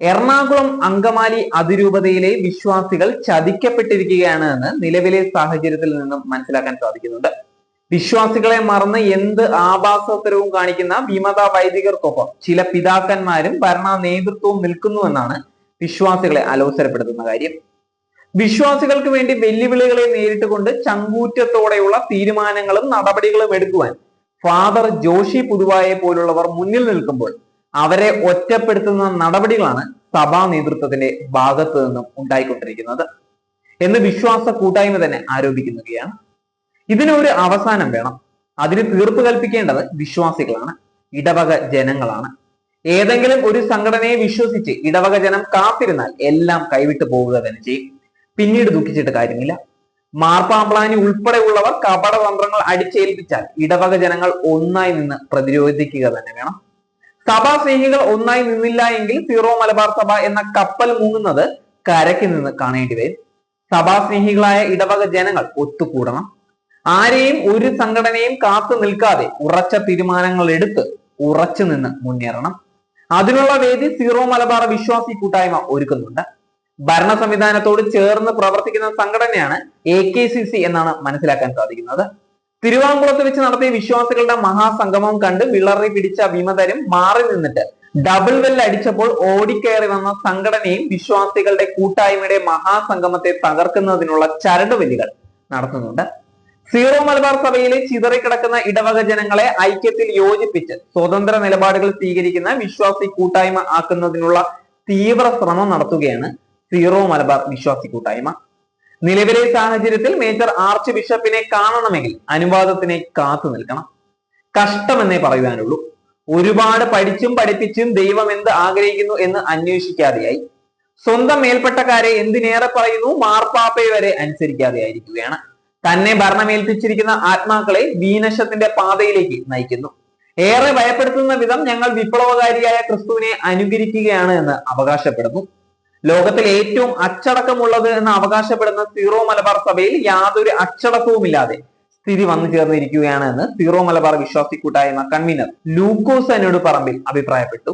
എറണാകുളം അങ്കമാലി അതിരൂപതയിലെ വിശ്വാസികൾ ചതിക്കപ്പെട്ടിരിക്കുകയാണ് എന്ന് നിലവിലെ സാഹചര്യത്തിൽ നിന്നും മനസ്സിലാക്കാൻ സാധിക്കുന്നുണ്ട്. വിശ്വാസികളെ മറന്ന് എന്ത് ആഭാസോത്തരവും കാണിക്കുന്ന വിമത വൈദികർക്കൊപ്പം ചില പിതാക്കന്മാരും ഭരണ നേതൃത്വവും നിൽക്കുന്നുവെന്നാണ് വിശ്വാസികളെ അലോസരപ്പെടുത്തുന്ന കാര്യം. വിശ്വാസികൾക്ക് വേണ്ടി വെല്ലുവിളികളെ നേരിട്ടുകൊണ്ട് ചങ്കൂറ്റത്തോടെയുള്ള തീരുമാനങ്ങളും നടപടികളും എടുക്കുവാൻ ഫാദർ ജോഷി പുതുവായെ പോലുള്ളവർ മുന്നിൽ നിൽക്കുമ്പോൾ അവരെ ഒറ്റപ്പെടുത്തുന്ന നടപടികളാണ് സഭാ നേതൃത്വത്തിന്റെ ഭാഗത്ത് നിന്നും ഉണ്ടായിക്കൊണ്ടിരിക്കുന്നത്. എന്ന് വിശ്വാസ കൂട്ടായ്മ തന്നെ ആരോപിക്കുന്നവയാണ് ഇതിനൊരു അവസാനം വേണം. അതിന് തീർപ്പ് കൽപ്പിക്കേണ്ടത് വിശ്വാസികളാണ് ഇടവക ജനങ്ങളാണ്. ഏതെങ്കിലും ഒരു സംഘടനയെ വിശ്വസിച്ച് ഇടവക ജനം കാത്തിരുന്നാൽ എല്ലാം കൈവിട്ടു പോവുക തന്നെ ചെയ്യും. പിന്നീട് ദുഃഖിച്ചിട്ട് കാര്യമില്ല. മാർപ്പാമ്പ്ലാനി ഉൾപ്പെടെയുള്ളവർ കപടതന്ത്രങ്ങൾ അടിച്ചേൽപ്പിച്ചാൽ ഇടവക ജനങ്ങൾ ഒന്നായി നിന്ന് പ്രതിരോധിക്കുക തന്നെ വേണം. സഭാ സ്നേഹികൾ ഒന്നായി നിന്നില്ല എങ്കിൽ സീറോ മലബാർ സഭ എന്ന കപ്പൽ മുങ്ങുന്നത് കരയ്ക്ക് നിന്ന് കാണേണ്ടി വരും. സഭാ സ്നേഹികളായ ഇടവക ജനങ്ങൾ ഒത്തുകൂടണം. ആരെയും ഒരു സംഘടനയും കാത്തു നിൽക്കാതെ ഉറച്ച തീരുമാനങ്ങൾ എടുത്ത് ഉറച്ചു നിന്ന് മുന്നേറണം. അതിനുള്ള വേദി സീറോ മലബാർ വിശ്വാസി കൂട്ടായ്മ ഒരുക്കുന്നുണ്ട്. ഭരണ സംവിധാനത്തോട് ചേർന്ന് പ്രവർത്തിക്കുന്ന സംഘടനയാണ് എ കെ സി സി എന്നാണ് മനസ്സിലാക്കാൻ സാധിക്കുന്നത്. തിരുവാങ്കുളത്ത് വെച്ച് നടത്തിയ വിശ്വാസികളുടെ മഹാസംഗമം കണ്ട് വിളറി പിടിച്ച വിമതരും മാറി നിന്നിട്ട് ഡബിൾ വെൽ അടിച്ചപ്പോൾ ഓടിക്കയറി വന്ന സംഘടനയും വിശ്വാസികളുടെ കൂട്ടായ്മയുടെ മഹാസംഗമത്തെ തകർക്കുന്നതിനുള്ള ചരടുവലികൾ നടത്തുന്നുണ്ട്. സീറോ മലബാർ സഭയിലെ ചിതറിക്കിടക്കുന്ന ഇടവക ജനങ്ങളെ ഐക്യത്തിൽ യോജിപ്പിച്ച് സ്വതന്ത്ര നിലപാടുകൾ സ്വീകരിക്കുന്ന വിശ്വാസി കൂട്ടായ്മ ആക്കുന്നതിനുള്ള തീവ്ര ശ്രമം നടത്തുകയാണ് സീറോ മലബാർ വിശ്വാസി കൂട്ടായ്മ. നിലവിലെ സാഹചര്യത്തിൽ മേജർ ആർച്ച് ബിഷപ്പിനെ കാണണമെങ്കിൽ അനുവാദത്തിനെ കാത്തു നിൽക്കണം. കഷ്ടമെന്നേ പറയുവാനുള്ളൂ. ഒരുപാട് പഠിച്ചും പഠിപ്പിച്ചും ദൈവം എന്ത് ആഗ്രഹിക്കുന്നു എന്ന് അന്വേഷിക്കാതെയായി. സ്വന്തം മേൽപ്പെട്ടക്കാരെ എന്തിനേറെ പറയുന്നു? മാർപ്പാപ്പയെ വരെ അനുസരിക്കാതെ അനുസരിക്കാതെയായിരിക്കുകയാണ് തന്നെ ഭരണമേൽപ്പിച്ചിരിക്കുന്ന ആത്മാക്കളെ വീനശത്തിന്റെ പാതയിലേക്ക് നയിക്കുന്നു. ഏറെ ഭയപ്പെടുത്തുന്ന വിധം ഞങ്ങൾ വിപ്ലവകാരിയായ ക്രിസ്തുവിനെ അനുകരിക്കുകയാണ് എന്ന് അവകാശപ്പെടുന്നു. ലോകത്തിൽ ഏറ്റവും അച്ചടക്കമുള്ളത് എന്ന് അവകാശപ്പെടുന്ന സീറോ മലബാർ സഭയിൽ യാതൊരു അച്ചടക്കവുമില്ലാതെ സ്ഥിതി വന്നു ചേർന്നിരിക്കുകയാണ് എന്ന് സീറോ മലബാർ വിശ്വാസി കൂട്ടായ്മ കൺവീനർ ലൂക്കോസ് എന്നോട് പറമ്പിൽ അഭിപ്രായപ്പെട്ടു.